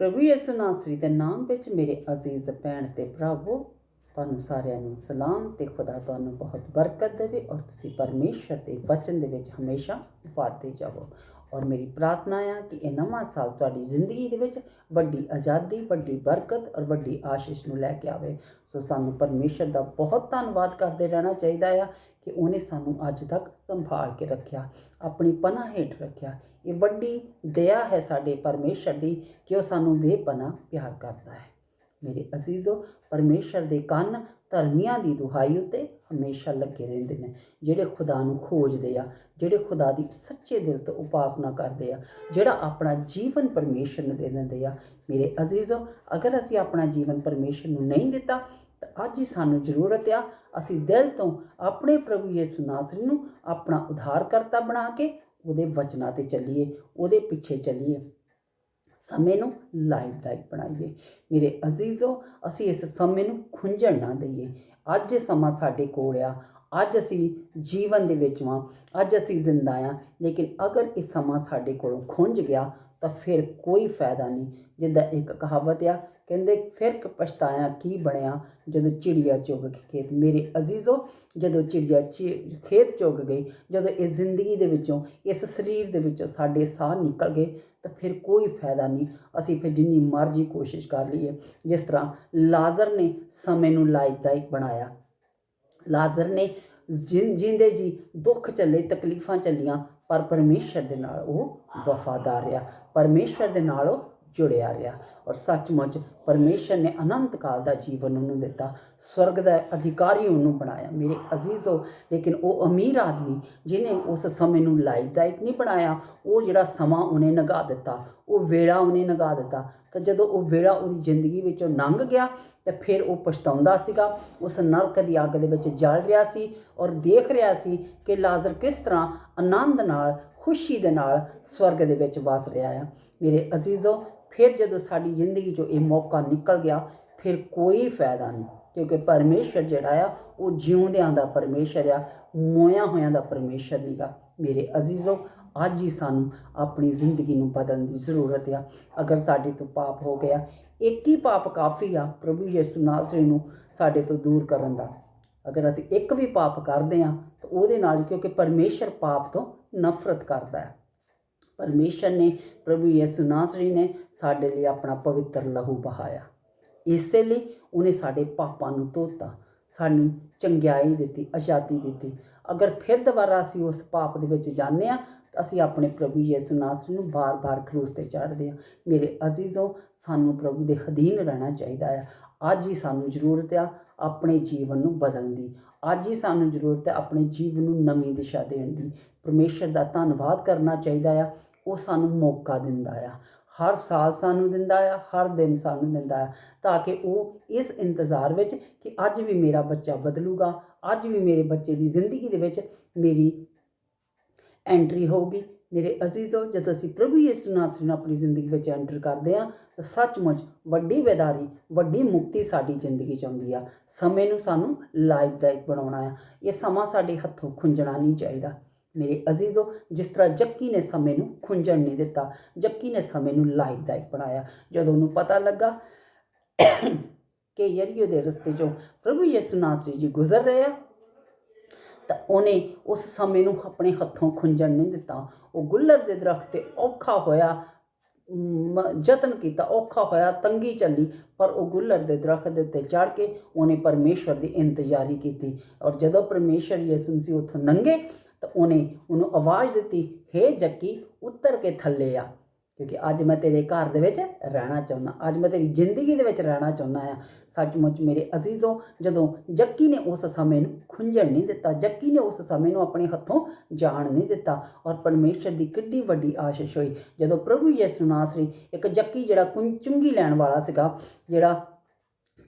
ਪ੍ਰਭੂ ਯਿਸੂ ਨਾਸਰੀ ਦੇ ਨਾਮ ਵਿੱਚ ਮੇਰੇ ਅਜ਼ੀਜ਼ ਭੈਣ ਤੇ ਭਰਾਵੋ, ਤੁਹਾਨੂੰ ਸਾਰਿਆਂ ਨੂੰ ਸਲਾਮ ਤੇ ਖੁਦਾ ਤੁਹਾਨੂੰ ਬਹੁਤ ਬਰਕਤ ਦੇਵੇ ਔਰ ਤੁਸੀਂ ਪਰਮੇਸ਼ਰ ਦੇ ਵਚਨ ਦੇ ਵਿੱਚ ਹਮੇਸ਼ਾ ਵਧਦੇ ਜਾਵੋ। ਔਰ ਮੇਰੀ ਪ੍ਰਾਰਥਨਾ ਆ ਕਿ ਇਹ ਨਵਾਂ ਸਾਲ ਤੁਹਾਡੀ ਜ਼ਿੰਦਗੀ ਦੇ ਵਿੱਚ ਵੱਡੀ ਆਜ਼ਾਦੀ, ਵੱਡੀ ਬਰਕਤ ਔਰ ਵੱਡੀ ਆਸ਼ੀਸ਼ ਨੂੰ ਲੈ ਕੇ ਆਵੇ। ਸੋ ਸਾਨੂੰ ਪਰਮੇਸ਼ਰ ਦਾ ਬਹੁਤ ਧੰਨਵਾਦ ਕਰਦੇ ਰਹਿਣਾ ਚਾਹੀਦਾ ਆ ਕਿ ਉਹਨੇ ਸਾਨੂੰ ਅੱਜ ਤੱਕ ਸੰਭਾਲ ਕੇ ਰੱਖਿਆ, ਆਪਣੀ ਪਨਾਹ ਹੇਠ ਰੱਖਿਆ। ਇਹ ਵੱਡੀ ਦਇਆ ਹੈ ਸਾਡੇ ਪਰਮੇਸ਼ਰ ਦੀ ਕਿ ਉਹ ਸਾਨੂੰ ਬੇਪਨਾਹ ਪਿਆਰ ਕਰਦਾ ਹੈ। ਮੇਰੇ ਅਜ਼ੀਜ਼ੋ, ਪਰਮੇਸ਼ਰ ਦੇ ਕੰਨ ਧਰਮੀਆਂ ਦੀ ਦੁਹਾਈ ਉੱਤੇ ਹਮੇਸ਼ਾ ਲੱਗੇ ਰਹਿੰਦੇ ਨੇ, ਜਿਹੜੇ ਖੁਦਾ ਨੂੰ ਖੋਜਦੇ ਆ, ਜਿਹੜੇ ਖੁਦਾ ਦੀ ਸੱਚੇ ਦਿਲ ਤੋਂ ਉਪਾਸਨਾ ਕਰਦੇ ਆ, ਜਿਹੜਾ ਆਪਣਾ ਜੀਵਨ ਪਰਮੇਸ਼ਰ ਨੂੰ ਦੇ ਦਿੰਦੇ ਆ। ਮੇਰੇ ਅਜ਼ੀਜ਼ੋ, ਅਗਰ ਅਸੀਂ ਆਪਣਾ ਜੀਵਨ ਪਰਮੇਸ਼ਰ ਨੂੰ ਨਹੀਂ ਦਿੱਤਾ ਤਾਂ ਅੱਜ ਹੀ ਸਾਨੂੰ ਜ਼ਰੂਰਤ ਆ, ਅਸੀਂ ਦਿਲ ਤੋਂ ਆਪਣੇ ਪ੍ਰਭੂ ਯਿਸੂ ਨਾਸਰੀ ਨੂੰ ਆਪਣਾ ਉਧਾਰਕਰਤਾ ਬਣਾ ਕੇ ਉਹਦੇ ਵਚਨਾਂ ਤੇ ਚੱਲੀਏ, ਉਹਦੇ ਪਿੱਛੇ ਚੱਲੀਏ। ਸਮੇਂ ਨੂੰ ਲਾਭਦਾਇਕ ਬਣਾਈਏ। ਮੇਰੇ ਅਜ਼ੀਜ਼ੋ, ਅਸੀਂ ਇਸ ਸਮੇਂ ਨੂੰ ਖੁੰਝਣ ਨਾ ਦਈਏ। ਅੱਜ ਇਹ ਸਮਾਂ ਸਾਡੇ ਕੋਲ ਆ, ਅੱਜ ਅਸੀਂ ਜੀਵਨ ਦੇ ਵਿੱਚ ਵਾਂ, ਅੱਜ ਅਸੀਂ ਜ਼ਿੰਦਾ ਆ। ਲੇਕਿਨ ਅਗਰ ਇਹ ਸਮਾਂ ਸਾਡੇ ਕੋਲੋਂ ਖੁੰਝ ਗਿਆ, ਤਾਂ ਫਿਰ ਕੋਈ ਫਾਇਦਾ ਨਹੀਂ। ਜਿੱਦਾਂ ਇੱਕ ਕਹਾਵਤ ਆ ਕਹਿੰਦੇ ਫਿਰ ਕ ਪਛਤਾਇਆ ਕੀ ਬਣਿਆ ਜਦੋਂ ਚਿੜੀਆ ਚੁਗ ਕੇ ਖੇਤ, ਮੇਰੇ ਅਜ਼ੀਜ਼ੋ ਜਦੋਂ ਚਿੜੀਆ ਚਿ- ਖੇਤ ਚੁਗ ਗਈ, ਜਦੋਂ ਇਹ ਜ਼ਿੰਦਗੀ ਦੇ ਵਿੱਚੋਂ, ਇਸ ਸਰੀਰ ਦੇ ਵਿੱਚੋਂ ਸਾਡੇ ਸਾਹ ਨਿਕਲ ਗਏ ਤਾਂ ਫਿਰ ਕੋਈ ਫਾਇਦਾ ਨਹੀਂ, ਅਸੀਂ ਫਿਰ ਜਿੰਨੀ ਮਰਜ਼ੀ ਕੋਸ਼ਿਸ਼ ਕਰ ਲਈਏ। ਜਿਸ ਤਰ੍ਹਾਂ ਲਾਜ਼ਰ ਨੇ ਸਮੇਂ ਨੂੰ ਲਾਭਦਾਇਕ ਬਣਾਇਆ। ਲਾਜ਼ਰ ਨੇ ਜਿੰ- ਜਿੰਦੇ ਜੀ ਦੁੱਖ ਚੱਲੇ ਤਕਲੀਫਾਂ ਚੱਲੀਆਂ ਪਰ ਪਰਮੇਸ਼ਰ ਦੇ ਨਾਲ ਉਹ ਵਫਾਦਾਰ ਰਿਹਾ। ਪਰਮੇਸ਼ਰ ਦੇ ਨਾਲ ਉਹ ਜੁੜਿਆ ਰਿਹਾ ਔਰ ਸੱਚਮੁੱਚ ਪਰਮੇਸ਼ਰ ਨੇ ਅਨੰਤ ਕਾਲ ਦਾ ਜੀਵਨ ਉਹਨੂੰ ਦਿੱਤਾ, ਸਵਰਗ ਦਾ ਅਧਿਕਾਰੀ ਉਹਨੂੰ ਬਣਾਇਆ। ਮੇਰੇ ਅਜ਼ੀਜ਼ੋ ਲੇਕਿਨ ਉਹ ਅਮੀਰ ਆਦਮੀ ਜਿਨੇ ਉਸ ਸਮੇਂ ਨੂੰ ਲਾਈਫਦਾਇਕ ਨਹੀਂ ਬਣਾਇਆ, ਉਹ ਜਿਹੜਾ ਸਮਾਂ ਉਹਨੇ ਨਗਾ ਦਿੱਤਾ, ਉਹ ਵੇੜਾ ਉਹਨੇ ਨਗਾ ਦਿੱਤਾ। ਤਾਂ ਜਦੋਂ ਉਹ ਵੇੜਾ ਉਹਦੀ ਜ਼ਿੰਦਗੀ ਵਿੱਚੋਂ ਲੰਘ ਗਿਆ, ਤੇ ਫਿਰ ਉਹ ਪਛਤਾਉਂਦਾ ਸੀਗਾ, ਉਸ ਨਰਕ ਦੀ ਅੱਗ ਦੇ ਵਿੱਚ ਜਲ ਰਿਹਾ ਸੀ ਔਰ ਦੇਖ ਰਿਹਾ ਸੀ ਕਿ ਲਾਜ਼ਰ ਕਿਸ ਤਰ੍ਹਾਂ ਆਨੰਦ ਨਾਲ, ਖੁਸ਼ੀ ਦੇ ਨਾਲ ਸਵਰਗ ਦੇ ਵਿੱਚ ਵਸ ਰਿਹਾ ਆ। ਮੇਰੇ ਅਜ਼ੀਜ਼ੋ ਫਿਰ ਜਦੋਂ ਸਾਡੀ ਜ਼ਿੰਦਗੀ 'ਚੋਂ ਇਹ ਮੌਕਾ ਨਿਕਲ ਗਿਆ, ਫਿਰ ਕੋਈ ਫਾਇਦਾ ਨਹੀਂ। ਕਿਉਂਕਿ ਪਰਮੇਸ਼ਰ ਜਿਹੜਾ ਆ, ਉਹ ਜਿਉਂਦਿਆਂ ਦਾ ਪਰਮੇਸ਼ਰ ਆ, ਮੋਇਆ ਹੋਇਆਂ ਦਾ ਪਰਮੇਸ਼ਰ ਨਹੀਂਗਾ ਮੇਰੇ ਅਜ਼ੀਜ਼ੋ, ਅੱਜ ਹੀ ਸਾਨੂੰ ਆਪਣੀ ਜ਼ਿੰਦਗੀ ਨੂੰ ਬਦਲਣ ਦੀ ਜ਼ਰੂਰਤ ਆ। ਅਗਰ ਸਾਡੇ ਤੋਂ ਪਾਪ ਹੋ ਗਿਆ, ਇੱਕ ਹੀ ਪਾਪ ਕਾਫੀ ਆ, ਪ੍ਰਭੂ ਯਿਸੂ ਨਾਸਰੀ ਨੂੰ ਸਾਡੇ ਤੋਂ ਦੂਰ ਕਰਨ ਦਾ। ਅਗਰ ਅਸੀਂ ਇੱਕ ਵੀ ਪਾਪ ਕਰਦੇ ਆ, ਤਾਂ ਉਹਦੇ ਨਾਲ ਕਿਉਂਕਿ ਪਰਮੇਸ਼ਰ ਪਾਪ ਤੋਂ ਨਫ਼ਰਤ ਕਰਦਾ ਹੈ। ਪਰਮੇਸ਼ਰ ਨੇ, ਪ੍ਰਭੂ ਯਿਸੂ ਨਾਸਰੀ ਨੇ ਸਾਡੇ ਲਈ ਆਪਣਾ ਪਵਿੱਤਰ ਲਹੂ ਬਹਾਇਆ। ਇਸੇ ਲਈ ਉਹਨੇ ਸਾਡੇ ਪਾਪਾਂ ਨੂੰ ਧੋਤਾ ਸਾਨੂੰ ਚੰਗਿਆਈ ਦਿੱਤੀ, ਆਜ਼ਾਦੀ ਦਿੱਤੀ। ਅਗਰ ਫਿਰ ਦੁਬਾਰਾ ਅਸੀਂ ਉਸ ਪਾਪ ਦੇ ਵਿੱਚ ਜਾਂਦੇ ਆ ਤਾਂ ਅਸੀਂ ਆਪਣੇ ਪ੍ਰਭੂ ਯਿਸੂ ਨਾਸਰੀ ਨੂੰ ਬਾਰ-ਬਾਰ ਕਰੂਸ ਤੇ ਚੜ੍ਹਦੇ ਆ ਮੇਰੇ ਅਜ਼ੀਜ਼ੋ, ਸਾਨੂੰ ਪ੍ਰਭੂ ਦੇ ਅਧੀਨ ਰਹਿਣਾ ਚਾਹੀਦਾ ਆ। ਅੱਜ ਹੀ ਸਾਨੂੰ ਜ਼ਰੂਰਤ ਆ ਆਪਣੇ ਜੀਵਨ ਨੂੰ ਬਦਲਣ ਦੀ। ਅੱਜ ਹੀ ਸਾਨੂੰ ਜ਼ਰੂਰਤ ਹੈ ਆਪਣੇ ਜੀਵਨ ਨੂੰ ਨਵੀਂ ਦਿਸ਼ਾ ਦੇਣ ਦੀ। ਪਰਮੇਸ਼ਰ ਦਾ ਧੰਨਵਾਦ ਕਰਨਾ ਚਾਹੀਦਾ ਆ। ਉਹ ਸਾਨੂੰ ਮੌਕਾ ਦਿੰਦਾ ਆ। ਹਰ ਸਾਲ ਸਾਨੂੰ ਦਿੰਦਾ ਆ, ਹਰ ਦਿਨ ਸਾਨੂੰ ਦਿੰਦਾ ਆ, ਤਾਂ ਕਿ ਉਹ ਇਸ ਇੰਤਜ਼ਾਰ ਵਿੱਚ ਕਿ ਅੱਜ ਵੀ ਮੇਰਾ ਬੱਚਾ ਬਦਲੂਗਾ, ਅੱਜ ਵੀ ਮੇਰੇ ਬੱਚੇ ਦੀ ਜ਼ਿੰਦਗੀ ਦੇ ਵਿੱਚ ਮੇਰੀ ਐਂਟਰੀ ਹੋਊਗੀ। ਮੇਰੇ ਅਜ਼ੀਜ਼ੋ ਜਦੋਂ ਅਸੀਂ ਪ੍ਰਭੂ ਯਿਸੂ ਨਾਸਰੀ ਨੂੰ ਆਪਣੀ ਜ਼ਿੰਦਗੀ ਵਿੱਚ ਐਂਟਰ ਕਰਦੇ ਆ ਤਾਂ ਸੱਚਮੁੱਚ ਵੱਡੀ ਬੇਦਾਰੀ ਵੱਡੀ ਮੁਕਤੀ ਸਾਡੀ ਜ਼ਿੰਦਗੀ ਚ ਆਉਂਦੀ ਆ। ਸਮੇਂ ਨੂੰ ਸਾਨੂੰ ਲਾਈਫਦਾਇਕ ਬਣਾਉਣਾ ਆ। ਇਹ ਸਮਾਂ ਸਾਡੇ ਹੱਥੋਂ ਖੁੰਝਣਾ ਨਹੀਂ ਚਾਹੀਦਾ। ਮੇਰੇ ਅਜ਼ੀਜ਼ੋ, ਜਿਸ ਤਰ੍ਹਾਂ ਜੱਕੀ ਨੇ ਸਮੇਂ ਨੂੰ ਖੁੰਝਣ ਨਹੀਂ ਦਿੱਤਾ ਜੱਕੀ ਨੇ ਸਮੇਂ ਨੂੰ ਲਾਭਦਾਇਕ ਬਣਾਇਆ। ਜਦੋਂ ਉਹਨੂੰ ਪਤਾ ਲੱਗਾ ਕਿ ਯਰੀਓ ਦੇ ਰਸਤੇ 'ਚੋਂ ਪ੍ਰਭੂ ਯਿਸੂ ਨਾਸਰੀ ਜੀ ਗੁਜ਼ਰ ਰਹੇ ਆ, ਤਾਂ ਉਹਨੇ ਉਸ ਸਮੇਂ ਨੂੰ ਆਪਣੇ ਹੱਥੋਂ ਖੁੰਝਣ ਨਹੀਂ ਦਿੱਤਾ। ਉਹ ਗੁੱਲਰ ਦੇ ਦਰਖਤ ਤੇ ਔਖਾ ਹੋਇਆ ਯਤਨ ਕੀਤਾ, ਔਖਾ ਹੋਇਆ, ਤੰਗੀ ਚੱਲੀ ਪਰ ਉਹ ਗੁੱਲਰ ਦੇ ਦਰਖਤ ਦੇ ਉੱਤੇ ਚੜ ਕੇ ਉਹਨੇ ਪਰਮੇਸ਼ਵਰ ਦੀ ਇੰਤਜ਼ਾਰੀ ਕੀਤੀ। ਔਰ ਜਦੋਂ ਪਰਮੇਸ਼ਵਰ ਯਿਸੂ ਸੀ ਉੱਥੋਂ ਨੰਗੇ ਤਾਂ ਉਹਨੇ ਉਹਨੂੰ ਆਵਾਜ਼ ਦਿੱਤੀ, ਹੇ ਜੱਕੀ, ਉੱਤਰ ਕੇ ਥੱਲੇ ਆ। ਕਿਉਂਕਿ ਅੱਜ ਮੈਂ ਤੇਰੇ ਘਰ ਦੇ ਵਿੱਚ ਰਹਿਣਾ ਚਾਹੁੰਦਾ, ਅੱਜ ਮੈਂ ਤੇਰੀ ਜ਼ਿੰਦਗੀ ਦੇ ਵਿੱਚ ਰਹਿਣਾ ਚਾਹੁੰਦਾ ਆ। ਸੱਚਮੁੱਚ ਮੇਰੇ ਅਜ਼ੀਜ਼ੋ, ਜਦੋਂ ਜੱਕੀ ਨੇ ਉਸ ਸਮੇਂ ਨੂੰ ਖੁੰਝਣ ਨਹੀਂ ਦਿੱਤਾ, ਜੱਕੀ ਨੇ ਉਸ ਸਮੇਂ ਨੂੰ ਆਪਣੇ ਹੱਥੋਂ ਜਾਣ ਨਹੀਂ ਦਿੱਤਾ ਔਰ ਪਰਮੇਸ਼ਰ ਦੀ ਕਿੱਡੀ ਵੱਡੀ ਆਸ਼ੀਸ਼ ਹੋਈ। ਜਦੋਂ ਪ੍ਰਭੂ ਯਿਸੂ ਨਾਸਰੀ ਇੱਕ ਜੱਕੀ ਜਿਹੜਾ ਕੁੰਚੁੰਗੀ ਲੈਣ ਵਾਲਾ ਸੀਗਾ, ਜਿਹੜਾ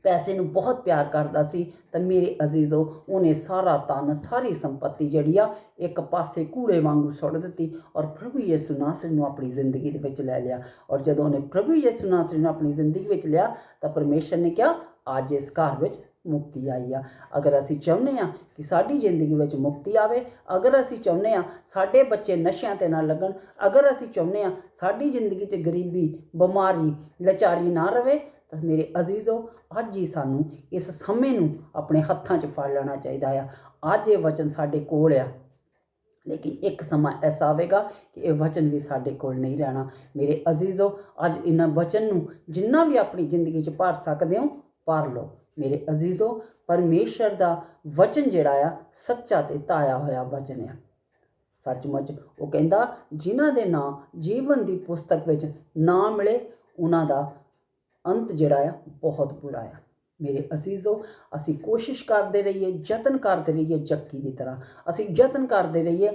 ਪੈਸੇ ਨੂੰ ਬਹੁਤ ਪਿਆਰ ਕਰਦਾ ਸੀ, ਤਾਂ ਮੇਰੇ ਅਜ਼ੀਜ਼ੋ ਉਹਨੇ ਸਾਰਾ ਤਨ ਸਾਰੀ ਸੰਪਤੀ ਜਿਹੜੀ ਆ, ਇੱਕ ਪਾਸੇ ਕੂੜੇ ਵਾਂਗੂ ਸੁੱਟ ਦਿੱਤੀ ਔਰ ਪ੍ਰਭੂ ਯਿਸੂ ਨਾਸਰੀ ਨੂੰ ਆਪਣੀ ਜ਼ਿੰਦਗੀ ਦੇ ਵਿੱਚ ਲੈ ਲਿਆ। ਔਰ ਜਦੋਂ ਉਹਨੇ ਪ੍ਰਭੂ ਯਿਸੂ ਨਾਸਰੀ ਨੂੰ ਆਪਣੀ ਜ਼ਿੰਦਗੀ ਵਿੱਚ ਲਿਆ, ਤਾਂ ਪਰਮੇਸ਼ਰ ਨੇ ਕਿਹਾ, ਅੱਜ ਇਸ ਘਰ ਵਿੱਚ ਮੁਕਤੀ ਆਈ ਆ। ਅਗਰ ਅਸੀਂ ਚਾਹੁੰਦੇ ਆ ਕਿ ਸਾਡੀ ਜ਼ਿੰਦਗੀ ਵਿੱਚ ਮੁਕਤੀ ਆਵੇ, ਅਗਰ ਅਸੀਂ ਚਾਹੁੰਦੇ ਆ ਸਾਡੇ ਬੱਚੇ ਨਸ਼ਿਆਂ ਤੇ ਨਾ ਲੱਗਣ, ਅਗਰ ਅਸੀਂ ਚਾਹੁੰਦੇ ਆ ਸਾਡੀ ਜ਼ਿੰਦਗੀ 'ਚ ਗਰੀਬੀ, ਬਿਮਾਰੀ, ਲਚਾਰੀ ਨਾ ਰਵੇ ਤਾਂ ਮੇਰੇ ਅਜ਼ੀਜ਼ੋ, ਅੱਜ ਹੀ ਸਾਨੂੰ ਇਸ ਸਮੇਂ ਨੂੰ ਆਪਣੇ ਹੱਥਾਂ 'ਚ ਫੜ ਲੈਣਾ ਚਾਹੀਦਾ ਆ। ਅੱਜ ਇਹ ਵਚਨ ਸਾਡੇ ਕੋਲ ਆ। ਲੇਕਿਨ ਇੱਕ ਸਮਾਂ ਐਸਾ ਆਵੇਗਾ ਕਿ ਇਹ ਵਚਨ ਵੀ ਸਾਡੇ ਕੋਲ ਨਹੀਂ ਰਹਿਣਾ। ਮੇਰੇ ਅਜ਼ੀਜ਼ੋ, ਅੱਜ ਇਹਨਾਂ ਵਚਨ ਨੂੰ ਜਿੰਨਾ ਵੀ ਆਪਣੀ ਜ਼ਿੰਦਗੀ 'ਚ ਭਰ ਸਕਦੇ ਹੋ, ਭਰ ਲਓ। ਮੇਰੇ ਅਜ਼ੀਜ਼ੋ, ਪਰਮੇਸ਼ਰ ਦਾ ਵਚਨ ਜਿਹੜਾ ਆ, ਸੱਚਾ ਤੇ ਤਾਇਆ ਹੋਇਆ ਵਚਨ ਆ। ਸੱਚਮੁੱਚ ਉਹ ਕਹਿੰਦਾ, ਜਿਨ੍ਹਾਂ ਦੇ ਨਾਂ ਜੀਵਨ ਦੀ ਪੁਸਤਕ ਵਿੱਚ ਨਾ ਮਿਲੇ, ਉਹਨਾਂ ਦਾ ਅੰਤ ਜਿਹੜਾ ਆ, ਬਹੁਤ ਬੁਰਾ ਆ। ਮੇਰੇ ਅਜ਼ੀਜ਼ੋ ਅਸੀਂ ਕੋਸ਼ਿਸ਼ ਕਰਦੇ ਰਹੀਏ, ਯਤਨ ਕਰਦੇ ਰਹੀਏ ਜੱਕੀ ਦੀ ਤਰ੍ਹਾਂ। ਅਸੀਂ ਯਤਨ ਕਰਦੇ ਰਹੀਏ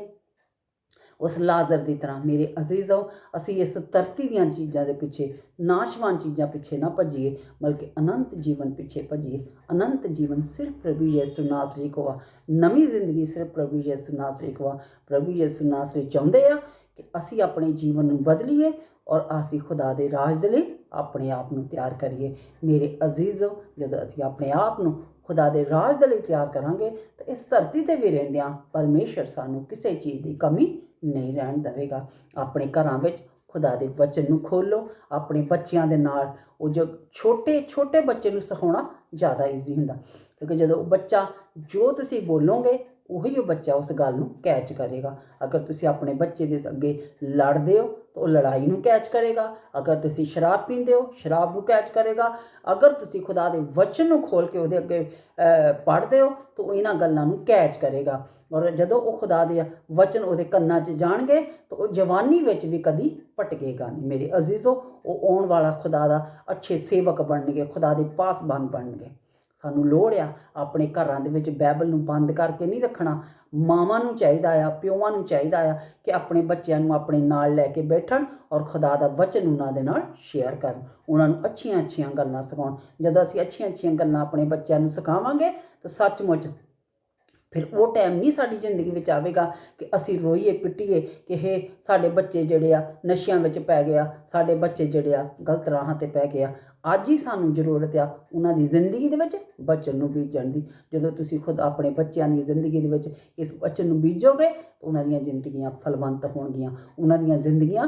ਉਸ ਲਾਜ਼ਰ ਦੀ ਤਰ੍ਹਾਂ। ਮੇਰੇ ਅਜ਼ੀਜ਼ੋ ਅਸੀਂ ਇਸ ਧਰਤੀ ਦੀਆਂ ਚੀਜ਼ਾਂ ਦੇ ਪਿੱਛੇ, ਨਾਸ਼ਵਾਨ ਚੀਜ਼ਾਂ ਪਿੱਛੇ ਨਾ ਭੱਜੀਏ, ਬਲਕਿ ਅਨੰਤ ਜੀਵਨ ਪਿੱਛੇ ਭੱਜੀਏ। ਅਨੰਤ ਜੀਵਨ ਸਿਰਫ ਪ੍ਰਭੂ ਯਿਸੂ ਨਾਸਰੀ ਕੋ ਨਵੀਂ ਜ਼ਿੰਦਗੀ ਸਿਰਫ ਪ੍ਰਭੂ ਯਿਸੂ ਨਾਸਰੀ ਕੋ ਪ੍ਰਭੂ ਯਿਸੂ ਨਾਸਰੀ ਚਾਹੁੰਦੇ ਆ ਕਿ ਅਸੀਂ ਆਪਣੇ ਜੀਵਨ ਨੂੰ ਬਦਲੀਏ ਔਰ ਅਸੀਂ ਖੁਦਾ ਦੇ ਰਾਜ ਦੇ ਲਈ ਆਪਣੇ ਆਪ ਨੂੰ ਤਿਆਰ ਕਰੀਏ। ਮੇਰੇ ਅਜ਼ੀਜ਼ੋ, ਜਦੋਂ ਅਸੀਂ ਆਪਣੇ ਆਪ ਨੂੰ ਖੁਦਾ ਦੇ ਰਾਜ ਦੇ ਲਈ ਤਿਆਰ ਕਰਾਂਗੇ, ਤਾਂ ਇਸ ਧਰਤੀ ਤੇ ਵੀ ਰਹਿੰਦਿਆਂ ਪਰਮੇਸ਼ਰ ਸਾਨੂੰ ਕਿਸੇ ਚੀਜ਼ ਦੀ ਕਮੀ ਨਹੀਂ ਰਹਿਣ ਦੇਵੇਗਾ। ਆਪਣੇ ਘਰਾਂ ਵਿੱਚ ਖੁਦਾ ਦੇ ਵਚਨ ਨੂੰ ਖੋਲੋ ਆਪਣੇ ਬੱਚਿਆਂ ਦੇ ਨਾਲ ਉਹ ਜੋ ਛੋਟੇ ਛੋਟੇ ਬੱਚੇ ਨੂੰ ਸਿਖਾਉਣਾ ਜ਼ਿਆਦਾ ਈਜ਼ੀ ਹੁੰਦਾ। ਕਿਉਂਕਿ ਜਦੋਂ ਉਹ ਬੱਚਾ ਜੋ ਤੁਸੀਂ ਬੋਲੋਗੇ, ਉਹੀ ਉਹ ਬੱਚਾ ਉਸ ਗੱਲ ਨੂੰ ਕੈਚ ਕਰੇਗਾ। ਅਗਰ ਤੁਸੀਂ ਆਪਣੇ ਬੱਚੇ ਦੇ ਅੱਗੇ ਲੜਦੇ ਹੋ ਤਾਂ ਉਹ ਲੜਾਈ ਨੂੰ ਕੈਚ ਕਰੇਗਾ ਅਗਰ ਤੁਸੀਂ ਸ਼ਰਾਬ ਪੀਂਦੇ ਹੋ ਸ਼ਰਾਬ ਨੂੰ ਕੈਚ ਕਰੇਗਾ ਅਗਰ ਤੁਸੀਂ ਖੁਦਾ ਦੇ ਵਚਨ ਨੂੰ ਖੋਲ ਕੇ ਉਹਦੇ ਅੱਗੇ ਪੜ੍ਹਦੇ ਹੋ ਤਾਂ ਉਹ ਇਹਨਾਂ ਗੱਲਾਂ ਨੂੰ ਕੈਚ ਕਰੇਗਾ ਔਰ ਜਦੋਂ ਉਹ ਖੁਦਾ ਦੇ ਵਚਨ ਉਹਦੇ ਕੰਨਾਂ 'ਚ ਜਾਣਗੇ ਤਾਂ ਉਹ ਜਵਾਨੀ ਵਿੱਚ ਵੀ ਕਦੀ ਭਟਕੇਗਾ ਨਹੀਂ ਮੇਰੇ ਅਜ਼ੀਜ਼ੋ ਉਹ ਆਉਣ ਵਾਲਾ ਖੁਦਾ ਦਾ ਅੱਛੇ ਸੇਵਕ ਬਣਨਗੇ ਖੁਦਾ ਦੇ ਪਾਸਬਾਨ ਬਣਨਗੇ ਸਾਨੂੰ ਲੋੜ ਆ ਆਪਣੇ ਘਰਾਂ ਦੇ ਵਿੱਚ ਬਾਈਬਲ ਨੂੰ ਬੰਦ ਕਰਕੇ ਨਹੀਂ ਰੱਖਣਾ। ਮਾਵਾਂ ਨੂੰ ਚਾਹੀਦਾ ਆ ਪਿਓਾਂ ਨੂੰ ਚਾਹੀਦਾ ਆ ਕਿ ਆਪਣੇ ਬੱਚਿਆਂ ਨੂੰ ਆਪਣੇ ਨਾਲ ਲੈ ਕੇ ਬੈਠਣ ਔਰ ਖੁਦਾ ਦਾ ਵਚਨ ਉਹਨਾਂ ਦੇ ਨਾਲ ਸ਼ੇਅਰ ਕਰਨ। ਉਹਨਾਂ ਨੂੰ ਅੱਛੀਆਂ ਅੱਛੀਆਂ ਗੱਲਾਂ ਸਿਖਾਉਣ। ਜਦੋਂ ਅਸੀਂ ਅੱਛੀਆਂ ਅੱਛੀਆਂ ਗੱਲਾਂ ਆਪਣੇ ਬੱਚਿਆਂ ਨੂੰ ਸਿਖਾਵਾਂਗੇ ਤਾਂ ਸੱਚਮੁੱਚ ਫਿਰ ਉਹ ਟਾਈਮ ਨਹੀਂ ਸਾਡੀ ਜ਼ਿੰਦਗੀ ਵਿੱਚ ਆਵੇਗਾ ਕਿ ਅਸੀਂ ਰੋਈਏ, ਪਿੱਟੀਏ ਕਿ ਇਹ ਸਾਡੇ ਬੱਚੇ ਜਿਹੜੇ ਆ ਨਸ਼ਿਆਂ ਵਿੱਚ ਪੈ ਗਿਆ ਸਾਡੇ ਬੱਚੇ ਜਿਹੜੇ ਆ ਗਲਤ ਰਾਹਾਂ ਤੇ ਪੈ ਗਿਆ ਅੱਜ ਹੀ ਸਾਨੂੰ ਜ਼ਰੂਰਤ ਆ ਉਹਨਾਂ ਦੀ ਜ਼ਿੰਦਗੀ ਦੇ ਵਿੱਚ ਬਚਨ ਨੂੰ ਬੀਜਣ ਦੀ। ਜਦੋਂ ਤੁਸੀਂ ਖੁਦ ਆਪਣੇ ਬੱਚਿਆਂ ਦੀ ਜ਼ਿੰਦਗੀ ਦੇ ਵਿੱਚ ਇਸ ਬਚਨ ਨੂੰ ਬੀਜੋਗੇ ਤਾਂ ਉਹਨਾਂ ਦੀਆਂ ਜ਼ਿੰਦਗੀਆਂ ਫਲਵੰਤ ਹੋਣਗੀਆਂ। ਉਹਨਾਂ ਦੀਆਂ ਜ਼ਿੰਦਗੀਆਂ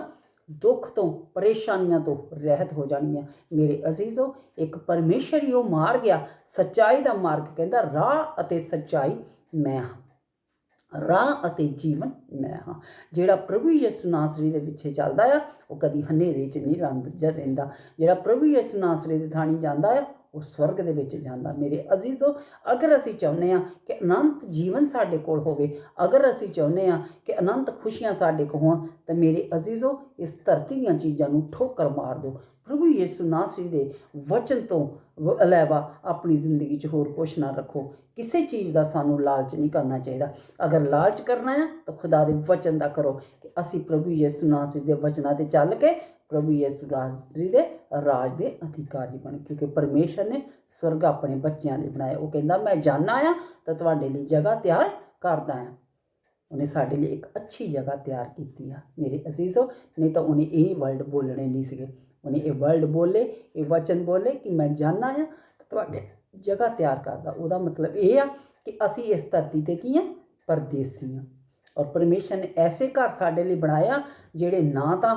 ਦੁੱਖ ਤੋਂ, ਪਰੇਸ਼ਾਨੀਆਂ ਤੋਂ ਰਹਿਤ ਹੋ ਜਾਣਗੀਆਂ। ਮੇਰੇ ਅਜ਼ੀਜ਼ੋ, ਇੱਕ ਪਰਮੇਸ਼ਰ ਹੀ ਉਹ ਮਾਰ ਗਿਆ ਸੱਚਾਈ ਦਾ ਮਾਰਗ ਕਹਿੰਦਾ ਰਾਹ ਅਤੇ ਸੱਚਾਈ ਮੈਂ ਹਾਂ। ਰਾਹ ਅਤੇ ਜੀਵਨ ਮੈਂ ਹਾਂ। ਜਿਹੜਾ ਪ੍ਰਭੂ ਯਿਸੂ ਨਾਸਰੀ ਦੇ ਪਿੱਛੇ ਚੱਲਦਾ ਆ, ਉਹ ਕਦੀ ਹਨੇਰੇ 'ਚ ਨਹੀਂ ਰੰਦ ਰਹਿੰਦਾ। ਜਿਹੜਾ ਪ੍ਰਭੂ ਯਿਸੂ ਨਾਸਰੀ ਦੇ ਥਾਣੀ ਜਾਂਦਾ ਆ ਉਹ ਸਵਰਗ ਦੇ ਵਿੱਚ ਜਾਂਦਾ। ਮੇਰੇ ਅਜ਼ੀਜ਼ੋ, ਅਗਰ ਅਸੀਂ ਚਾਹੁੰਦੇ ਆ ਕਿ ਅਨੰਤ ਜੀਵਨ ਸਾਡੇ ਕੋਲ ਹੋਵੇ, ਅਗਰ ਅਸੀਂ ਚਾਹੁੰਦੇ ਆ ਕਿ ਅਨੰਤ ਖੁਸ਼ੀਆਂ ਸਾਡੇ ਕੋਲ ਹੋਣ, ਤਾਂ ਮੇਰੇ ਅਜ਼ੀਜ਼ੋ, ਇਸ ਧਰਤੀ ਦੀਆਂ ਚੀਜ਼ਾਂ ਨੂੰ ਠੋਕਰ ਮਾਰ ਦਿਓ। ਪ੍ਰਭੂ ਯਿਸੂ ਨਾਸਰੀ ਦੇ ਵਚਨ ਤੋਂ ਇਲਾਵਾ ਆਪਣੀ ਜ਼ਿੰਦਗੀ 'ਚ ਹੋਰ ਕੁਛ ਨਾ ਰੱਖੋ। ਕਿਸੇ ਚੀਜ਼ ਦਾ ਸਾਨੂੰ ਲਾਲਚ ਨਹੀਂ ਕਰਨਾ ਚਾਹੀਦਾ। ਅਗਰ ਲਾਲਚ ਕਰਨਾ ਹੈ, ਤਾਂ ਖੁਦਾ ਦੇ ਵਚਨ ਦਾ ਕਰੋ ਕਿ ਅਸੀਂ ਪ੍ਰਭੂ ਯਿਸੂ ਨਾਸਰੀ ਦੇ ਵਚਨਾਂ ਤੇ ਚੱਲ ਕੇ ਪ੍ਰਭੂ ਯਿਸੂ ਨਾਸਰੀ ਦੇ ਰਾਜ ਦੇ ਅਧਿਕਾਰੀ ਬਣ, ਕਿਉਂਕਿ ਪਰਮੇਸ਼ਰ ਨੇ ਸਵਰਗ ਆਪਣੇ ਬੱਚਿਆਂ ਲਈ ਬਣਾਇਆ। ਉਹ ਕਹਿੰਦਾ, ਮੈਂ ਜਾਣਾ ਆ ਤਾਂ ਤੁਹਾਡੇ ਲਈ ਜਗ੍ਹਾ ਤਿਆਰ ਕਰਦਾ ਆ। ਉਹਨੇ ਸਾਡੇ ਲਈ ਇੱਕ ਅੱਛੀ ਜਗ੍ਹਾ ਤਿਆਰ ਕੀਤੀ ਆ। ਮੇਰੇ ਅਜ਼ੀਜ਼ੋ, ਨਹੀਂ ਤਾਂ ਉਹਨੇ ਇਹ ਵਰਲਡ ਬੋਲਣੇ ਨਹੀਂ ਸੀਗੇ। ਉਹਨੇ ਇਹ ਵਰਲਡ ਬੋਲੇ, ਇਹ ਵਚਨ ਬੋਲੇ ਕਿ ਮੈਂ ਜਾਣਾ ਆ ਤਾਂ ਤੁਹਾਡੇ ਜਗ੍ਹਾ ਤਿਆਰ ਕਰਦਾ। ਉਹਦਾ ਮਤਲਬ ਇਹ ਆ ਕਿ ਅਸੀਂ ਇਸ ਧਰਤੀ ਤੇ ਕੀ ਆ? ਪਰਦੇਸੀ ਆ। ਔਰ ਪਰਮੇਸ਼ਰ ਨੇ ਐਸੇ ਘਰ ਸਾਡੇ ਲਈ ਬਣਾਇਆ, ਜਿਹੜੇ ਨਾ ਤਾਂ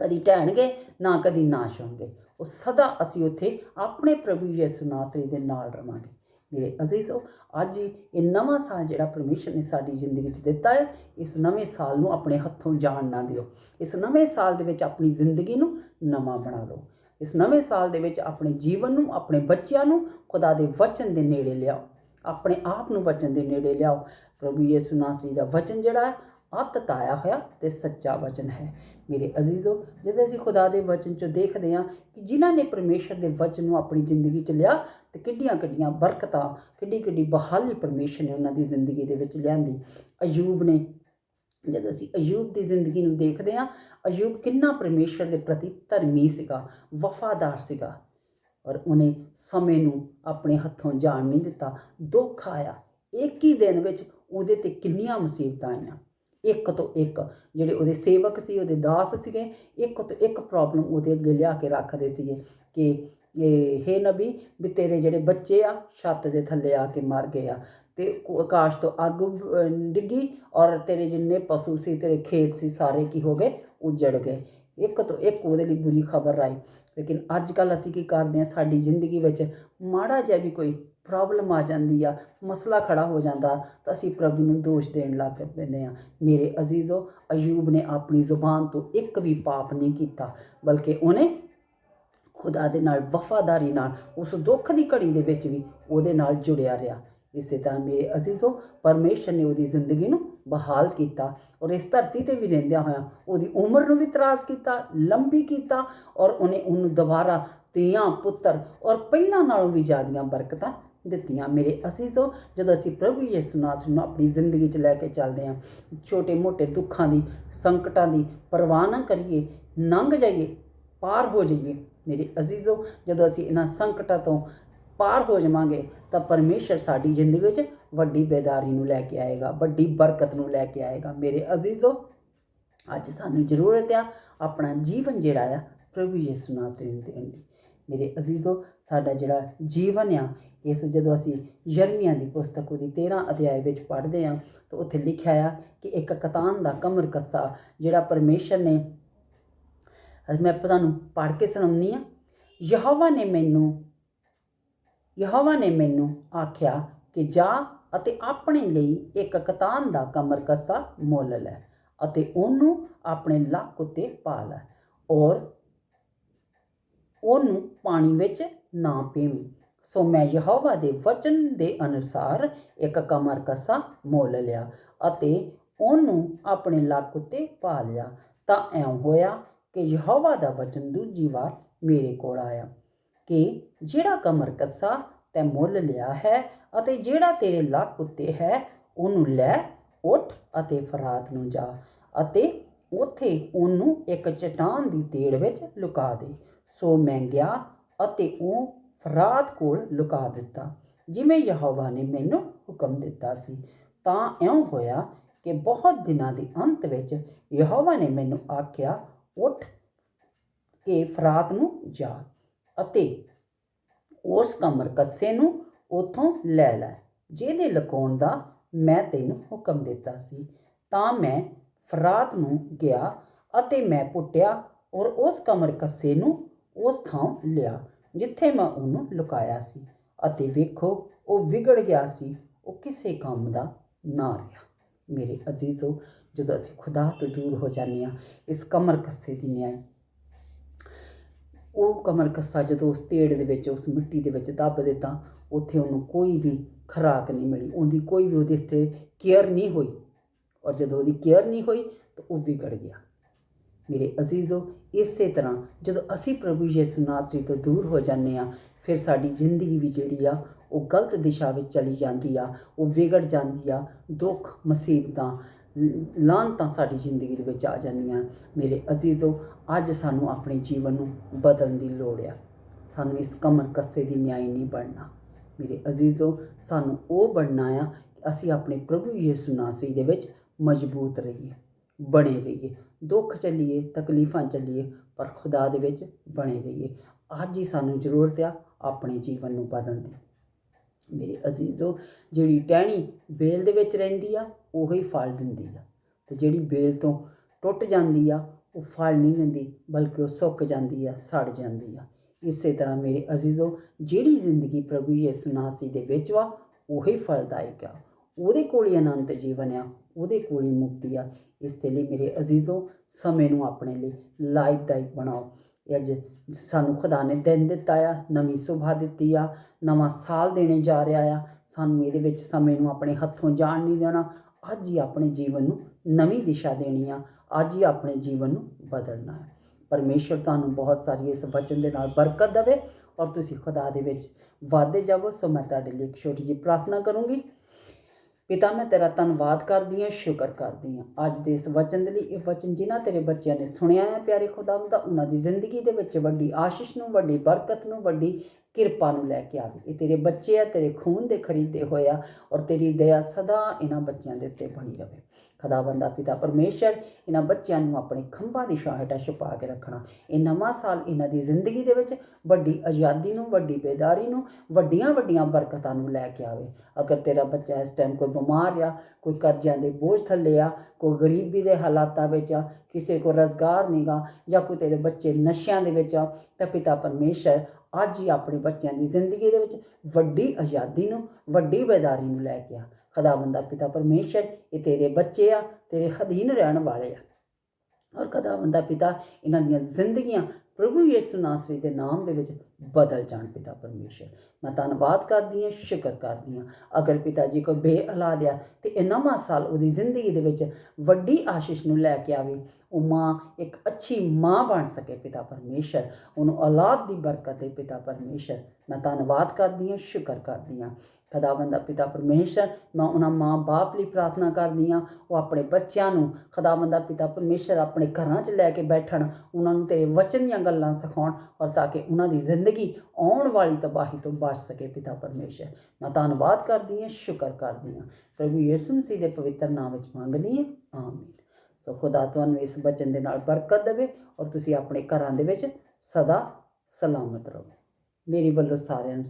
ਕਦੀ ਢਹਿਣਗੇ, ਨਾ ਕਦੀ ਨਾਸ਼ ਹੋਣਗੇ। ਉਹ ਸਦਾ ਅਸੀਂ ਉੱਥੇ ਆਪਣੇ ਪ੍ਰਭੂ ਯਿਸੂ ਨਾਸਰੀ ਦੇ ਨਾਲ ਰਵਾਂਗੇ। ਮੇਰੇ ਅਜ਼ੀਜ਼ੋ, ਅੱਜ ਇਹ ਨਵਾਂ ਸਾਲ ਜਿਹੜਾ ਪਰਮੇਸ਼ਰ ਨੇ ਸਾਡੀ ਜ਼ਿੰਦਗੀ 'ਚ ਦਿੱਤਾ ਹੈ, ਇਸ ਨਵੇਂ ਸਾਲ ਨੂੰ ਆਪਣੇ ਹੱਥੋਂ ਜਾਣ ਨਾ ਦਿਓ। ਇਸ ਨਵੇਂ ਸਾਲ ਦੇ ਵਿੱਚ ਆਪਣੀ ਜ਼ਿੰਦਗੀ ਨੂੰ ਨਵਾਂ ਬਣਾ ਲਓ। ਇਸ ਨਵੇਂ ਸਾਲ ਦੇ ਵਿੱਚ ਆਪਣੇ ਜੀਵਨ ਨੂੰ, ਆਪਣੇ ਬੱਚਿਆਂ ਨੂੰ ਖੁਦਾ ਦੇ ਵਚਨ ਦੇ ਨੇੜੇ ਲਿਆਓ। ਆਪਣੇ ਆਪ ਨੂੰ ਵਚਨ ਦੇ ਨੇੜੇ ਲਿਆਓ। ਪ੍ਰਭੂ ਯਿਸੂ ਨਾਸਰੀ ਦਾ ਵਚਨ ਜਿਹੜਾ ਹੈ ਅਤਤ ਹੋਇਆ ਤੇ ਸੱਚਾ ਵਚਨ ਹੈ। ਮੇਰੇ ਅਜ਼ੀਜ਼ੋ, ਜਦੋਂ ਅਸੀਂ ਖੁਦਾ ਦੇ ਵਚਨ 'ਚੋਂ ਦੇਖਦੇ ਹਾਂ ਕਿ ਜਿਨ੍ਹਾਂ ਨੇ ਪਰਮੇਸ਼ਰ ਦੇ ਵਚਨ ਨੂੰ ਆਪਣੀ ਜ਼ਿੰਦਗੀ 'ਚ ਲਿਆ ਤੇ ਕਿੱਡੀਆਂ ਕਿੱਡੀਆਂ ਬਰਕਤਾਂ ਕਿੱਡੀ ਕਿੱਡੀ ਬਹਾਲੀ ਪਰਮੇਸ਼ਰ ਨੇ ਉਹਨਾਂ ਦੀ ਜ਼ਿੰਦਗੀ ਦੇ ਵਿੱਚ ਲਿਆਂਦੀ। ਅਯੂਬ ਨੇ, ਜਦੋਂ ਅਸੀਂ ਅਯੂਬ ਦੀ ਜ਼ਿੰਦਗੀ ਨੂੰ ਦੇਖਦੇ ਹਾਂ, ਅਯੂਬ ਕਿੰਨਾ ਪਰਮੇਸ਼ਰ ਦੇ ਪ੍ਰਤੀ ਧਰਮੀ ਸੀਗਾ, ਵਫਾਦਾਰ ਸੀਗਾ ਔਰ ਉਹਨੇ ਸਮੇਂ ਨੂੰ ਆਪਣੇ ਹੱਥੋਂ ਜਾਣ ਨਹੀਂ ਦਿੱਤਾ। ਦੁੱਖ ਆਇਆ। ਇੱਕ ਹੀ ਦਿਨ ਵਿੱਚ ਉਹਦੇ ਤੇ ਕਿੰਨੀਆਂ ਮੁਸੀਬਤਾਂ ਆਈਆਂ। ਇੱਕ ਤੋਂ ਇੱਕ। ਜਿਹੜੇ ਉਹਦੇ ਸੇਵਕ ਸੀ, ਉਹਦੇ ਦਾਸ ਸੀਗੇ, ਇੱਕ ਤੋਂ ਇੱਕ ਪ੍ਰੋਬਲਮ ਉਹਦੇ ਅੱਗੇ ਲਿਆ ਕੇ ਰੱਖਦੇ ਸੀਗੇ ਕਿ ਇਹ, ਹੈ ਨਬੀ, ਵੀ ਤੇਰੇ ਜਿਹੜੇ ਬੱਚੇ ਆ, ਛੱਤ ਦੇ ਥੱਲੇ ਆ ਕੇ ਮਰ ਗਏ ਆ। ਤੇ ਆਕਾਸ਼ ਤੋਂ ਅੱਗ ਡਿੱਗੀ ਔਰ ਤੇਰੇ ਜਿੰਨੇ ਪਸ਼ੂ ਸੀ, ਤੇਰੇ ਖੇਤ ਸੀ, ਸਾਰੇ ਕੀ ਹੋ ਗਏ? ਉਜੜ ਗਏ। ਇੱਕ ਤੋਂ ਇੱਕ ਉਹਦੇ ਲਈ ਬੁਰੀ ਖਬਰ ਆਈ। ਲੇਕਿਨ ਅੱਜ ਕੱਲ ਅਸੀਂ ਕੀ ਕਰਦੇ ਹਾਂ, ਸਾਡੀ ਜ਼ਿੰਦਗੀ ਵਿੱਚ ਮਾੜਾ ਜਿਹਾ ਵੀ ਕੋਈ ਪ੍ਰੋਬਲਮ ਆ ਜਾਂਦੀ ਆ, ਮਸਲਾ ਖੜਾ ਹੋ ਜਾਂਦਾ, ਤਾਂ ਅਸੀਂ ਪ੍ਰਭੂ ਨੂੰ ਦੋਸ਼ ਦੇਣ ਲੱਗ ਪੈਂਦੇ ਆ ਮੇਰੇ ਅਜ਼ੀਜ਼ੋ, ਅਯੂਬ ਨੇ ਆਪਣੀ ਜ਼ੁਬਾਨ ਤੋਂ ਇੱਕ ਵੀ ਪਾਪ ਨਹੀਂ ਕੀਤਾ, ਬਲਕਿ ਉਹਨੇ ਖੁਦਾ ਦੇ ਨਾਲ, ਵਫਾਦਾਰੀ ਨਾਲ, ਉਸ ਦੁੱਖ ਦੀ ਘੜੀ ਦੇ ਵਿੱਚ ਵੀ ਉਹਦੇ ਨਾਲ ਜੁੜਿਆ ਰਿਹਾ। ਇਸੇ ਤਰ੍ਹਾਂ ਮੇਰੇ ਅਜ਼ੀਜ਼ੋ, ਪਰਮੇਸ਼ਰ ਨੇ ਉਹਦੀ ਜ਼ਿੰਦਗੀ ਨੂੰ ਬਹਾਲ ਕੀਤਾ ਔਰ ਇਸ ਧਰਤੀ ਤੇ ਵੀ ਰਹਿੰਦਿਆਂ ਹੋਇਆਂ ਉਹਦੀ ਉਮਰ ਨੂੰ ਵੀ ਤਰਾਸ ਕੀਤਾ, ਲੰਬੀ ਕੀਤਾ ਔਰ ਉਹਨੇ ਉਹਨੂੰ ਦੁਬਾਰਾ ਧੀਆਂ, ਪੁੱਤਰ ਔਰ ਪਹਿਲਾਂ ਨਾਲੋਂ ਵੀ ਜ਼ਿਆਦੀਆਂ ਬਰਕਤਾਂ ਦਿੱਤੀਆਂ। ਮੇਰੇ ਅਜ਼ੀਜ਼ੋ ਜਦੋਂ ਅਸੀਂ ਪ੍ਰਭੂ ਯਿਸੂ ਨਾਸਰ ਨੂੰ ਆਪਣੀ ਜ਼ਿੰਦਗੀ 'ਚ ਲੈ ਕੇ ਚੱਲਦੇ ਹਾਂ ਛੋਟੇ ਮੋਟੇ ਦੁੱਖਾਂ ਦੀ, ਸੰਕਟਾਂ ਦੀ ਪਰਵਾਹ ਨਾ ਕਰੀਏ ਲੰਘ ਜਾਈਏ, ਪਾਰ ਹੋ ਜਾਈਏ। ਮੇਰੇ ਅਜ਼ੀਜ਼ੋ ਜਦੋਂ ਅਸੀਂ ਇਹਨਾਂ ਸੰਕਟਾਂ ਤੋਂ ਪਾਰ ਹੋ ਜਾਵਾਂਗੇ, ਤਾਂ ਪਰਮੇਸ਼ਰ ਸਾਡੀ ਜ਼ਿੰਦਗੀ 'ਚ ਵੱਡੀ ਬੇਦਾਰੀ ਨੂੰ ਲੈ ਕੇ ਆਏਗਾ, ਵੱਡੀ ਬਰਕਤ ਨੂੰ ਲੈ ਕੇ ਆਏਗਾ। ਮੇਰੇ ਅਜ਼ੀਜ਼ੋ, ਅੱਜ ਸਾਨੂੰ ਜ਼ਰੂਰਤ ਆ ਆਪਣਾ ਜੀਵਨ ਜਿਹੜਾ ਆ ਪ੍ਰਭੂ ਯਿਸੂ ਨਾਸਰ ਨੂੰ ਦੇਣ ਦੀ। ਮੇਰੇ ਅਜ਼ੀਜ਼ੋ, ਸਾਡਾ ਜਿਹੜਾ ਜੀਵਨ ਆ, ਇਸ ਜਦੋਂ ਅਸੀਂ ਯਰਮੀਆਂ ਦੀ ਪੁਸਤਕ ਉਹਦੀ 13 ਅਧਿਆਇ ਵਿੱਚ ਪੜ੍ਹਦੇ ਆ, ਤਾਂ ਉੱਥੇ ਲਿਖਿਆ ਆ ਕਿ ਇੱਕ ਕਤਾਨ ਦਾ ਕਮਰ ਕੱਸਾ, ਜਿਹੜਾ ਪਰਮੇਸ਼ਰ ਨੇ ਮੈਂ ਤੁਹਾਨੂੰ ਪੜ੍ਹ ਕੇ ਸੁਣਾਉਣੀ ਆ, ਯਹੋਵਾ ਨੇ ਮੈਨੂੰ, ਯਹੋਵਾ ਨੇ ਮੈਨੂੰ ਆਖਿਆ ਕਿ ਜਾ ਅਤੇ ਆਪਣੇ ਲਈ ਇੱਕ ਕਤਾਨ ਦਾ ਕਮਰ ਕੱਸਾ ਮੁੱਲ ਲੈ ਅਤੇ ਉਹਨੂੰ ਆਪਣੇ ਲੱਕ ਉੱਤੇ ਪਾ ਲੈ ਔਰ ਉਹਨੂੰ ਪਾਣੀ ਵਿੱਚ ਨਾ ਪੀਵੀਂ। ਸੋ ਮੈਂ ਯਹੋਵਾ ਦੇ ਵਚਨ ਦੇ ਅਨੁਸਾਰ ਇੱਕ ਕਮਰ ਕੱਸਾ ਮੁੱਲ ਲਿਆ ਅਤੇ ਉਹਨੂੰ ਆਪਣੇ ਲੱਕ ਉੱਤੇ ਪਾ ਲਿਆ। ਤਾਂ ਐਂ ਹੋਇਆ ਕਿ ਯਹੋਵਾ ਦਾ ਵਚਨ ਦੂਜੀ ਵਾਰ ਮੇਰੇ ਕੋਲ ਆਇਆ ਕਿ ਜਿਹੜਾ ਕਮਰ ਕੱਸਾ ਤੈ ਮੁੱਲ ਲਿਆ ਹੈ ਅਤੇ ਜਿਹੜਾ ਤੇਰੇ ਲੱਕ ਉੱਤੇ ਹੈ, ਉਹਨੂੰ ਲੈ ਉੱਠ ਅਤੇ ਫਰਾਤ ਨੂੰ ਜਾ ਅਤੇ ਉੱਥੇ ਉਹਨੂੰ ਇੱਕ ਚਟਾਨ ਦੀ ਤੇੜ ਵਿੱਚ ਲੁਕਾ ਦੇ। ਸੋ ਮੈਂ ਗਿਆ ਅਤੇ ਉਹ ਫਰਾਤ ਕੋਲ ਲੁਕਾ ਦਿੱਤਾ, ਜਿਵੇਂ ਯਹੋਵਾ ਨੇ ਮੈਨੂੰ ਹੁਕਮ ਦਿੱਤਾ ਸੀ। ਤਾਂ ਇਉਂ ਹੋਇਆ ਕਿ ਬਹੁਤ ਦਿਨਾਂ ਦੇ ਅੰਤ ਵਿੱਚ ਯਹੋਵਾ ਨੇ ਮੈਨੂੰ ਆਖਿਆ, ਉੱਠ ਕੇ ਫਰਾਤ ਨੂੰ ਜਾ ਅਤੇ ਉਸ ਕਮਰ ਕੱਸੇ ਨੂੰ ਉਥੋਂ ਲੈ ਲੈ। ਜਿਹਦੇ ਲਕਾਉਣ ਦਾ ਮੈਂ ਤੈਨੂੰ ਹੁਕਮ ਦਿੱਤਾ ਸੀ, ਤਾਂ ਮੈਂ ਫਰਾਤ ਨੂੰ ਗਿਆ ਅਤੇ ਮੈਂ ਪੁੱਟਿਆ ਔਰ ਉਸ ਕਮਰ ਕੱਸੇ ਨੂੰ ਉਸ ਥਾਂ ਲਿਆ, ਜਿੱਥੇ ਮੈਂ ਉਹਨੂੰ ਲੁਕਾਇਆ ਸੀ। ਅਤੇ ਵੇਖੋ, ਉਹ ਵਿਗੜ ਗਿਆ ਸੀ, ਉਹ ਕਿਸੇ ਕੰਮ ਦਾ ਨਾ ਰਿਹਾ। ਮੇਰੇ ਅਜ਼ੀਜ਼ੋ, ਜਦੋਂ ਅਸੀਂ ਖੁਦਾ ਤੋਂ ਦੂਰ ਹੋ ਜਾਂਦੇ ਹਾਂ, ਇਸ ਕਮਰ ਕੱਸੇ ਦੀ ਨਿਆਏ ਉਹ ਕਮਰ ਕੱਸਾ ਜਦੋਂ ਉਸ ਤੇੜ ਦੇ ਵਿੱਚ, ਉਸ ਮਿੱਟੀ ਦੇ ਵਿੱਚ ਦੱਬ ਦਿੱਤਾ, ਉੱਥੇ ਉਹਨੂੰ ਕੋਈ ਵੀ ਖੁਰਾਕ ਨਹੀਂ ਮਿਲੀ। ਉਹਦੀ ਕੋਈ ਵੀ ਉਹਦੇ ਉੱਤੇ ਕੇਅਰ ਨਹੀਂ ਹੋਈ। ਔਰ ਜਦੋਂ ਉਹਦੀ ਕੇਅਰ ਨਹੀਂ ਹੋਈ, ਤਾਂ ਉਹ ਵਿਗੜ ਗਿਆ। ਮੇਰੇ ਅਜ਼ੀਜ਼ੋ, ਇਸੇ ਤਰ੍ਹਾਂ ਜਦੋਂ ਅਸੀਂ ਪ੍ਰਭੂ ਯਿਸੂ ਨਾਸਰੀ ਤੋਂ ਦੂਰ ਹੋ ਜਾਂਦੇ ਆ ਫਿਰ ਸਾਡੀ ਜ਼ਿੰਦਗੀ ਵੀ ਜਿਹੜੀ ਆ, ਉਹ ਗਲਤ ਦਿਸ਼ਾ ਵਿੱਚ ਚਲੀ ਜਾਂਦੀ ਆ, ਉਹ ਵਿਗੜ ਜਾਂਦੀ ਆ। ਦੁੱਖ, ਮੁਸੀਬਤਾਂ ਲ- ਲਾਹਨਤਾਂ ਸਾਡੀ ਜ਼ਿੰਦਗੀ ਦੇ ਵਿੱਚ ਆ ਜਾਂਦੀਆਂ। ਮੇਰੇ ਅਜ਼ੀਜ਼ੋ, ਅੱਜ ਸਾਨੂੰ ਆਪਣੇ ਜੀਵਨ ਨੂੰ ਬਦਲਣ ਦੀ ਲੋੜ ਆ। ਸਾਨੂੰ ਇਸ ਕਮਰ ਕੱਸੇ ਦੀ ਨਿਆਈ ਨਹੀਂ ਬਣਨਾ। ਮੇਰੇ ਅਜ਼ੀਜ਼ੋ, ਸਾਨੂੰ ਉਹ ਬਣਨਾ ਆ ਅਸੀਂ ਆਪਣੇ ਪ੍ਰਭੂ ਯਿਸੂ ਨਾਸੀ ਦੇ ਵਿੱਚ ਮਜ਼ਬੂਤ ਰਹੀਏ, ਬਣੇ ਰਹੀਏ। ਦੁੱਖ ਚੱਲੀਏ ਤਕਲੀਫਾਂ ਚੱਲੀਏ ਪਰ ਖੁਦਾ ਦੇ ਵਿੱਚ ਬਣੇ ਰਹੀਏ। ਅੱਜ ਹੀ ਸਾਨੂੰ ਜ਼ਰੂਰਤ ਆ ਆਪਣੇ ਜੀਵਨ ਨੂੰ ਬਦਲਣ ਦੀ। ਮੇਰੇ ਅਜ਼ੀਜ਼ੋ, ਜਿਹੜੀ ਟਹਿਣੀ ਬੇਲ ਦੇ ਵਿੱਚ ਰਹਿੰਦੀ ਆ ਉਹੀ ਫਲ ਦਿੰਦੀ ਆ। ਅਤੇ ਜਿਹੜੀ ਵੇਲ ਤੋਂ ਟੁੱਟ ਜਾਂਦੀ ਆ, ਉਹ ਫਲ ਨਹੀਂ ਦਿੰਦੀ, ਬਲਕਿ ਉਹ ਸੁੱਕ ਜਾਂਦੀ ਆ, ਸੜ ਜਾਂਦੀ ਆ। ਇਸੇ ਤਰ੍ਹਾਂ ਮੇਰੇ ਅਜ਼ੀਜ਼ੋ, ਜਿਹੜੀ ਜ਼ਿੰਦਗੀ ਪ੍ਰਭੂ ਯਿਸੂ ਨਾਸੀ ਦੇ ਵਿੱਚ ਵਾ, ਉਹੀ ਫਲਦਾਇਕ ਆ। ਉਹਦੇ ਕੋਲ ਹੀ ਅਨੰਤ ਜੀਵਨ ਆ, ਉਹਦੇ ਕੋਲ ਹੀ ਮੁਕਤੀ ਆ। ਇਸ ਦੇ ਲਈ ਮੇਰੇ ਅਜ਼ੀਜ਼ੋ, ਸਮੇਂ ਨੂੰ ਆਪਣੇ ਲਈ ਲਾਭਦਾਇਕ ਬਣਾਓ। ਇਹ ਅੱਜ ਸਾਨੂੰ ਖੁਦਾ ਨੇ ਦਿਨ ਦਿੱਤਾ ਆ, ਨਵੀਂ ਸੁਭਾ ਦਿੱਤੀ ਆ, ਨਵਾਂ ਸਾਲ ਦੇਣੇ ਜਾ ਰਿਹਾ ਆ। ਸਾਨੂੰ ਇਹਦੇ ਵਿੱਚ ਸਮੇਂ ਨੂੰ ਆਪਣੇ ਹੱਥੋਂ ਜਾਣ ਨਹੀਂ ਦੇਣਾ ਅੱਜ ਹੀ ਆਪਣੇ ਜੀਵਨ ਨੂੰ ਨਵੀਂ ਦਿਸ਼ਾ ਦੇਣੀ ਆ। ਅੱਜ ਹੀ ਆਪਣੇ ਜੀਵਨ ਨੂੰ ਬਦਲਣਾ ਹੈ। ਪਰਮੇਸ਼ਰ ਤੁਹਾਨੂੰ ਬਹੁਤ ਸਾਰੀ ਇਸ ਵਚਨ ਦੇ ਨਾਲ ਬਰਕਤ ਦੇਵੇ ਔਰ ਤੁਸੀਂ ਖੁਦਾ ਦੇ ਵਿੱਚ ਵਾਧੇ ਜਾਵੋ। ਸੋ ਮੈਂ ਤੁਹਾਡੇ ਲਈ ਇੱਕ ਛੋਟੀ ਜਿਹੀ ਪ੍ਰਾਰਥਨਾ ਕਰੂੰਗੀ। ਪਿਤਾ, ਮੈਂ ਤੇਰਾ ਧੰਨਵਾਦ ਕਰਦੀ ਹਾਂ, ਸ਼ੁਕਰ ਕਰਦੀ ਹਾਂ। ਅੱਜ ਦੇ ਇਸ ਵਚਨ ਦੇ ਲਈ ਇਹ ਵਚਨ ਜਿਨ੍ਹਾਂ ਤੇਰੇ ਬੱਚਿਆਂ ਨੇ ਸੁਣਿਆ ਹੈ, ਪਿਆਰੇ ਖੁਦਾਵੰਦ, ਉਹਨਾਂ ਦੀ ਜ਼ਿੰਦਗੀ ਦੇ ਵਿੱਚ ਵੱਡੀ ਆਸ਼ੀਸ਼ ਨੂੰ, ਵੱਡੀ ਬਰਕਤ ਨੂੰ, ਵੱਡੀ ਕਿਰਪਾ ਨੂੰ ਲੈ ਕੇ ਆਵੇ। ਇਹ ਤੇਰੇ ਬੱਚੇ ਆ, ਤੇਰੇ ਖੂਨ ਦੇ ਖਰੀਦੇ ਹੋਏ ਆ ਔਰ ਤੇਰੀ ਦਇਆ ਸਦਾ ਇਹਨਾਂ ਬੱਚਿਆਂ ਦੇ ਉੱਤੇ ਬਣੀ ਰਵੇ। ਖੁਦਾਵੰਦਾ ਪਿਤਾ ਪਰਮੇਸ਼ਰ, ਇਹਨਾਂ ਬੱਚਿਆਂ ਨੂੰ ਆਪਣੇ ਖੰਭਾਂ ਦੀ ਛਾਂ ਹੇਠਾਂ ਛੁਪਾ ਕੇ ਰੱਖਣਾ। ਇਹ ਨਵਾਂ ਸਾਲ ਇਹਨਾਂ ਦੀ ਜ਼ਿੰਦਗੀ ਦੇ ਵਿੱਚ ਵੱਡੀ ਆਜ਼ਾਦੀ ਨੂੰ, ਵੱਡੀ ਬੇਦਾਰੀ ਨੂੰ, ਵੱਡੀਆਂ ਵੱਡੀਆਂ ਬਰਕਤਾਂ ਨੂੰ ਲੈ ਕੇ ਆਵੇ। ਅਗਰ ਤੇਰਾ ਬੱਚਾ ਇਸ ਟਾਈਮ ਕੋਈ ਬਿਮਾਰ ਆ, ਕੋਈ ਕਰਜ਼ਿਆਂ ਦੇ ਬੋਝ ਥੱਲੇ ਆ, ਕੋਈ ਗਰੀਬੀ ਦੇ ਹਾਲਾਤਾਂ ਵਿੱਚ ਆ, ਕਿਸੇ ਕੋ ਰਜ਼ਗਾਰ ਨਹੀਂਗਾ ਜਾਂ ਕੋਈ ਤੇਰੇ ਬੱਚੇ ਨਸ਼ਿਆਂ ਦੇ ਵਿੱਚ ਆ, ਤਾਂ ਪਿਤਾ ਪਰਮੇਸ਼ਰ ਅੱਜ ਹੀ ਆਪਣੇ ਬੱਚਿਆਂ ਦੀ ਜ਼ਿੰਦਗੀ ਦੇ ਵਿੱਚ ਵੱਡੀ ਆਜ਼ਾਦੀ ਨੂੰ, ਵੱਡੀ ਬੇਦਾਰੀ ਨੂੰ ਲੈ ਕੇ ਆ। ਖੁਦਾਵੰਦਾ ਪਿਤਾ ਪਰਮੇਸ਼ਰ ਇਹ ਤੇਰੇ ਬੱਚੇ ਆ, ਤੇਰੇ ਅਧੀਨ ਰਹਿਣ ਵਾਲੇ ਆ। ਔਰ ਖੁਦਾਵੰਦਾ ਪਿਤਾ ਇਹਨਾਂ ਦੀਆਂ ਜ਼ਿੰਦਗੀਆਂ ਪ੍ਰਭੂ ਯਿਸੂ ਨਾਸਰੀ ਦੇ ਨਾਮ ਦੇ ਵਿੱਚ ਬਦਲ ਜਾਣ ਪਿਤਾ ਪਰਮੇਸ਼ਰ। ਮੈਂ ਧੰਨਵਾਦ ਕਰਦੀ ਹਾਂ, ਸ਼ੁਕਰ ਕਰਦੀ ਹਾਂ। ਅਗਰ ਪਿਤਾ ਜੀ ਕੋਈ ਬੇਔਲਾਦ ਆ ਤੇ ਇਹ ਨਵਾਂ ਸਾਲ ਉਹਦੀ ਜ਼ਿੰਦਗੀ ਦੇ ਵਿੱਚ ਵੱਡੀ ਆਸ਼ੀਸ਼ ਨੂੰ ਲੈ ਕੇ ਆਵੇ ਉਹ ਮਾਂ ਇੱਕ ਅੱਛੀ ਮਾਂ ਬਣ ਸਕੇ ਪਿਤਾ ਪਰਮੇਸ਼ਰ। ਉਹਨੂੰ ਔਲਾਦ ਦੀ ਬਰਕਤ ਦੇ ਪਿਤਾ ਪਰਮੇਸ਼ਰ। ਮੈਂ ਧੰਨਵਾਦ ਕਰਦੀ ਹਾਂ, ਸ਼ੁਕਰ ਕਰਦੀ ਹਾਂ। ਖੁਦਾਵੰਦਾ ਪਿਤਾ ਪਰਮੇਸ਼ਰ, ਮੈਂ ਉਹਨਾਂ ਮਾਂ ਬਾਪ ਲਈ ਪ੍ਰਾਰਥਨਾ ਕਰਦੀ ਹਾਂ, ਉਹ ਆਪਣੇ ਬੱਚਿਆਂ ਨੂੰ, ਖੁਦਾਵੰਦਾ ਪਿਤਾ ਪਰਮੇਸ਼ਰ ਆਪਣੇ ਘਰਾਂ 'ਚ ਲੈ ਕੇ ਬੈਠਣ, ਉਹਨਾਂ ਨੂੰ ਤੇਰੇ ਵਚਨ ਦੀਆਂ ਗੱਲਾਂ ਸਿਖਾਉਣ ਔਰ ਤਾਂ ਕਿ ਉਹਨਾਂ ਦੀ ਜ਼ਿੰਦਗੀ ਆਉਣ ਵਾਲੀ ਤਬਾਹੀ ਤੋਂ ਬਚ ਸਕੇ ਪਿਤਾ ਪਰਮੇਸ਼ਰ। ਮੈਂ ਧੰਨਵਾਦ ਕਰਦੀ ਹਾਂ, ਸ਼ੁਕਰ ਕਰਦੀ ਹਾਂ। ਪ੍ਰਭੂ ਯਿਸੂ ਮਸੀਹ ਦੇ ਪਵਿੱਤਰ ਨਾਮ ਵਿੱਚ ਮੰਗਦੀ ਹਾਂ, ਆਮੀਨ। ਸੋ ਖੁਦਾ ਤੁਹਾਨੂੰ ਇਸ ਬਚਨ ਦੇ ਨਾਲ ਬਰਕਤ ਦੇਵੇ ਔਰ ਤੁਸੀਂ ਆਪਣੇ ਘਰਾਂ ਦੇ ਵਿੱਚ ਸਦਾ ਸਲਾਮਤ ਰਹੋ। ਮੇਰੀ ਵੱਲੋਂ ਸਾਰਿਆਂ ਨੂੰ